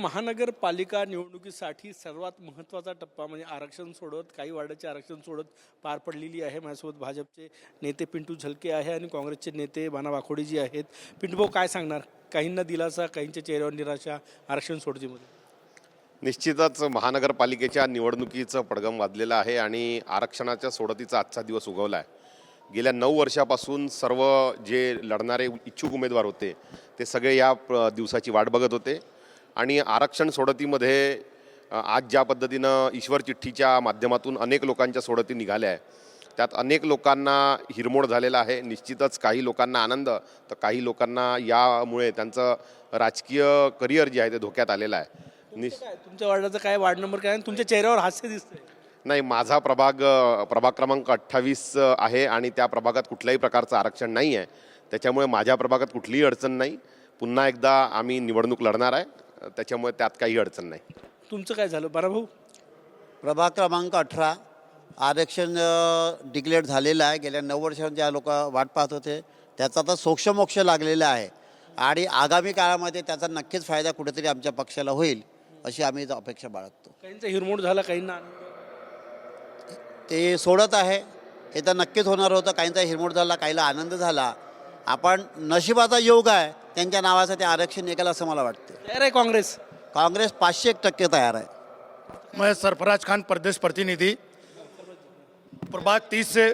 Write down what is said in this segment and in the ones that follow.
महानगरपालिका निवडणुकीसाठी सर्वात महत्त्वाचा टप्पा म्हणजे आरक्षण सोडत काही वार्डाचे आरक्षण सोडत पार पडलेली आहे. माझ्यासोबत भाजपचे नेते पिंटू झलके आहे आणि काँग्रेसचे नेते बाना वाखोडेजी आहेत. पिंटू भाऊ काय सांगणार? काहींना दिलासा काहींच्या चेहऱ्यावर निराशा आरक्षण सोडतीमध्ये. निश्चितच महानगरपालिकेच्या निवडणुकीचं पडगम वाजलेलं आहे आणि आरक्षणाच्या सोडतीचा आजचा दिवस उगवला आहे गेल्या नऊ वर्षापासून सर्व जे लढणारे इच्छुक उमेदवार होते ते सगळे या प- दिवसाची वाट बघत होते. आणि आरक्षण सोडतीमध्ये आज ज्या पद्धतीनं ईश्वर चिठ्ठीच्या माध्यमातून अनेक लोकांच्या सोडती निघाल्या आहे त्यात अनेक लोकांना हिरमोड झालेला आहे. निश्चितच काही लोकांना आनंद तर काही लोकांना यामुळे त्यांचं राजकीय करिअर जे आहे ते धोक्यात आलेलं आहे. काय? तुमच्या वार्डाचा काय? वार्ड नंबर काय? आणि तुमच्या चेहऱ्यावर हास्य दिसतंय. नाही माझा प्रभाग प्रभाग क्रमांक अठ्ठावीस आहे आणि त्या प्रभागात कुठल्याही प्रकारचं आरक्षण नाही आहे त्याच्यामुळे माझ्या प्रभागात कुठलीही अडचण नाही. पुन्हा एकदा आम्ही निवडणूक लढणार आहे. त्याच्यामुळे त्यात काही अडचण नाही. तुमचं काय झालं? बारा भाऊ? प्रभाग क्रमांक अठरा आरक्षण डिक्लेअर झालेलं आहे. गेल्या नऊ वर्षांत ज्या लोक वाट पाहत होते त्याचा तर सोक्षमोक्ष लागलेला आहे. आणि आगामी काळामध्ये त्याचा नक्कीच फायदा कुठेतरी आमच्या पक्षाला होईल अशी आम्ही अपेक्षा बाळगतो. काहींचा हिरमोड झाला काहींना? आनंद ते सोडत आहे. हे तर नक्कीच होणार होतं. काहींचा हिरमोड झाला काहीला आनंद झाला. आपण नशिबाचा योग आहे. त्यांच्या नावाचं ते आरक्षण निघेल असं मला वाटतं तयार आहे काँग्रेस? काँग्रेस पाचशे एक टक्के तयार आहे. मैं सरफराज खान प्रदेश प्रतिनिधि। प्रभाग तीस से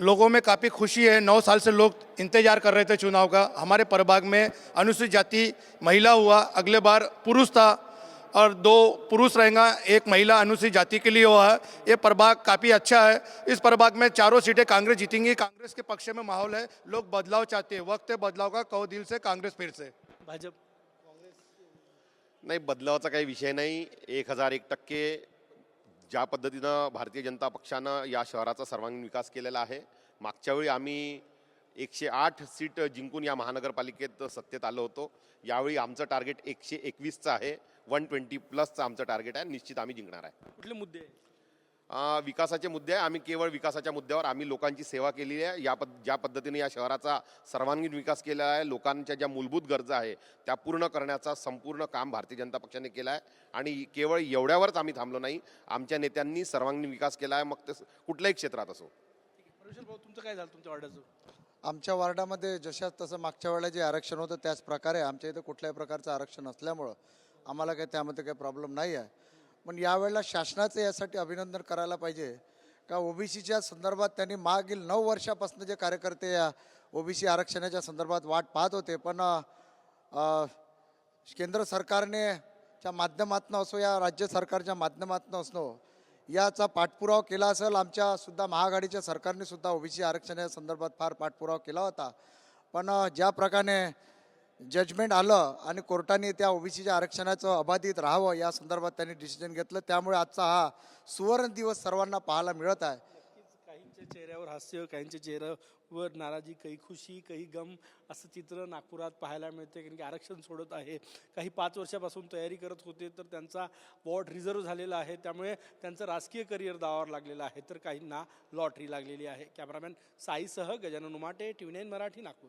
लोगों में काफ़ी खुशी है। नौ साल से लोग इंतज़ार कर रहे थे चुनाव का। हमारे प्रभाग में अनुसूचित जाति महिला हुआ। अगले बार पुरुष था। और दो पुरुष रहेगा एक महिला अनुसूचित जाति के लिए हुआ है। ये प्रभाग काफ़ी अच्छा है। इस प्रभाग में चारों सीटें कांग्रेस जीतेंगी। कांग्रेस के पक्ष में माहौल है। लोग बदलाव चाहते हैं। वक्त है बदलाव का। कहो दिल से कांग्रेस फिर से। भाजप। नाही बदलावाचा काही विषय नाही. एक हजार एक टक्के ज्या पद्धतीनं भारतीय जनता पक्षानं या शहराचा सर्वांगीण विकास केलेला आहे मागच्या वेळी आम्ही एकशे आठ सीट जिंकून या महानगरपालिकेत सत्तेत आलो होतो. यावेळी आमचं टार्गेट एकशे एकवीसचं आहे. वन ट्वेंटी प्लसचं आमचं टार्गेट आहे. निश्चित आम्ही जिंकणार आहे. कुठले मुद्दे? अ, विकासाचे मुद्दे आहे. आम्ही केवळ विकासाच्या मुद्द्यावर आम्ही लोकांची सेवा केलेली आहे. या पद ज्या पद्धतीने या शहराचा सर्वांगीण विकास केला आहे लोकांच्या ज्या मूलभूत गरजा आहे त्या पूर्ण करण्याचा संपूर्ण काम भारतीय जनता पक्षाने केला आहे. आणि केवळ एवढ्यावरच आम्ही थांबलो नाही. आमच्या नेत्यांनी सर्वांगीण विकास केला आहे. मग ते स- कुठल्याही क्षेत्रात असो. परमेश्वर भाऊ तुमचं काय झालं तुमच्या वार्डाचं? आमच्या वार्डामध्ये जशाच तसं मागच्या वेळेला जे आरक्षण होतं त्याच प्रकारे आमच्या इथं कुठल्याही प्रकारचं आरक्षण असल्यामुळं आम्हाला काही त्यामध्ये काही प्रॉब्लेम नाही आहे. पण यावेळेला शासनाचं यासाठी अभिनंदन करायला पाहिजे. का ओबीसीच्या संदर्भात त्यांनी मागील नऊ वर्षापासून जे कार्यकर्ते या ओबीसी आरक्षणाच्या संदर्भात वाट पाहत होते पण केंद्र सरकारने च्या माध्यमातून असो या राज्य सरकारच्या माध्यमातून असो याचा पाठपुरावा केला असेल. आमच्यासुद्धा महाआघाडीच्या सरकारने सुद्धा ओबीसी आरक्षणाच्या संदर्भात फार पाठपुरावा केला होता. पण ज्या प्रकारे जजमेंट आलं आणि कोर्टाने त्या ओबीसीच्या आरक्षणाचं अबाधित राहावं या संदर्भात त्यांनी डिसिजन घेतलं. त्यामुळे आजचा हा सुवर्ण दिवस सर्वांना पाहायला मिळत आहे. काहींच्या चेहऱ्यावर हास्य काहींच्या चेहऱ्यावर नाराजी काही खुशी काही गम असं चित्र नागपुरात पाहायला मिळते कारण की आरक्षण सोडत आहे. काही पाच वर्षापासून तयारी करत होते तर त्यांचा वॉर्ड रिझर्व झालेला आहे. त्यामुळे त्यांचं राजकीय करिअर दावावर लागलेलं आहे. तर काहींना लॉटरी लागलेली आहे. कॅमेरामॅन साईसह गजानन उमाटे टी नाईन मराठी नागपूर.